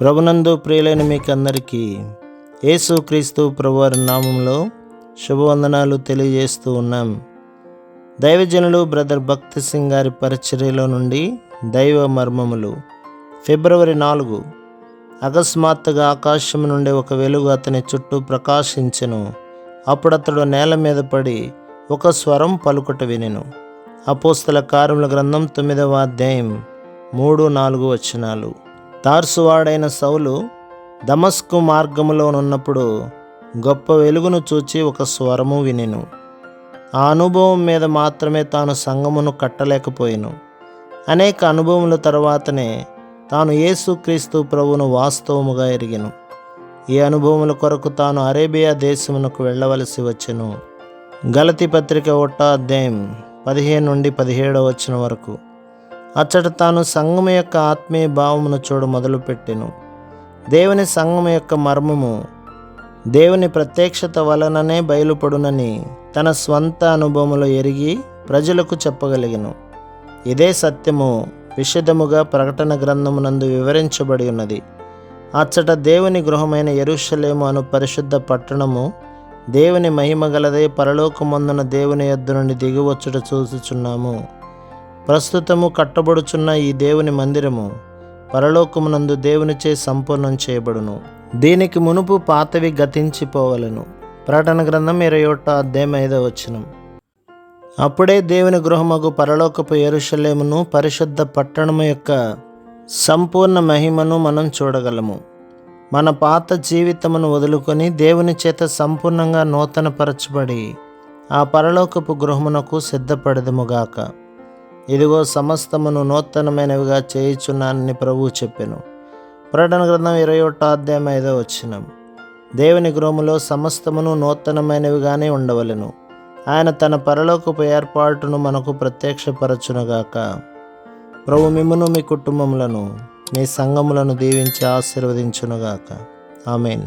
ప్రభునందు ప్రియులైన మీకు అందరికీ యేసు క్రీస్తు ప్రభువారి నామంలో శుభవందనాలు తెలియజేస్తూ ఉన్నాం. దైవజనులు బ్రదర్ భక్తి సింగ్ గారి పరిచర్యలో నుండి దైవ మర్మములు. ఫిబ్రవరి నాలుగు అకస్మాత్తుగా ఆకాశం నుండి ఒక వెలుగు అతని చుట్టూ ప్రకాశించెను. అప్పుడు అతడు నేల మీద పడి ఒక స్వరం పలుకుట వినెను. అపోస్తల కార్యముల గ్రంథం తొమ్మిదవ అధ్యాయం మూడు నాలుగు వచనాలు. తార్సువాడైన సౌలు దమస్కు మార్గములోనున్నప్పుడు గొప్ప వెలుగును చూచి ఒక స్వరము వినెను. ఆ అనుభవం మీద మాత్రమే తాను సంగమును కట్టలేకపోయాను. అనేక అనుభవముల తర్వాతనే తాను యేసుక్రీస్తు ప్రభువును వాస్తవముగా ఎరిగెను. ఈ అనుభవముల కొరకు తాను అరేబియా దేశమునకు వెళ్ళవలసి వచ్చెను. గలతి పత్రిక ఒకటో అధ్యాయం పదిహేను నుండి పదిహేడవ వచ్చిన వరకు. అచ్చట తాను సంఘము యొక్క ఆత్మీయ భావమును చూడ మొదలుపెట్టెను. దేవుని సంఘము యొక్క మర్మము దేవుని ప్రత్యక్షత వలననే బయలుపడునని తన స్వంత అనుభవములో ఎరిగి ప్రజలకు చెప్పగలిగను. ఇదే సత్యము విషదముగా ప్రకటన గ్రంథమునందు వివరించబడి ఉన్నది. అచ్చట దేవుని గృహమైన ఎరుషలేము అను పరిశుద్ధ పట్టణము దేవుని మహిమ గలదే పరలోకమందున దేవుని యొద్ద నుండి దిగివచ్చుట చూసుచున్నాము ప్రస్తుతము కట్టబడుచున్న ఈ దేవుని మందిరము పరలోకమునందు దేవునిచే సంపూర్ణం చేయబడును. దీనికి మునుపు పాతవి గతించిపోవలను. ప్రకటన గ్రంథం ఇరవై ఒకటో అధ్యాయం ఐదో వచ్చినం అప్పుడే దేవుని గృహమగు పరలోకపు ఎరుషలేమును పరిశుద్ధ పట్టణము యొక్క సంపూర్ణ మహిమను మనం చూడగలము. మన పాత జీవితమును వదులుకొని దేవుని చేత సంపూర్ణంగా నూతనపరచబడి ఆ పరలోకపు గృహమునకు సిద్ధపడదుముగాక ఇదిగో సమస్తమును నూతనమైనవిగా చేయుచున్నానని ప్రభువు చెప్పెను. ప్రకటన గ్రంథం ఇరవై ఒకటో అధ్యాయం ఐదో వచ్చినం దేవుని గృహములో సమస్తమును నూతనమైనవిగానే ఉండవలెను. ఆయన తన పరలోకపు ఏర్పాటును మనకు ప్రత్యక్షపరచునుగాక. ప్రభు మిమ్మును మీ కుటుంబములను మీ సంఘములను దీవించి ఆశీర్వదించునుగాక. ఆమెన్.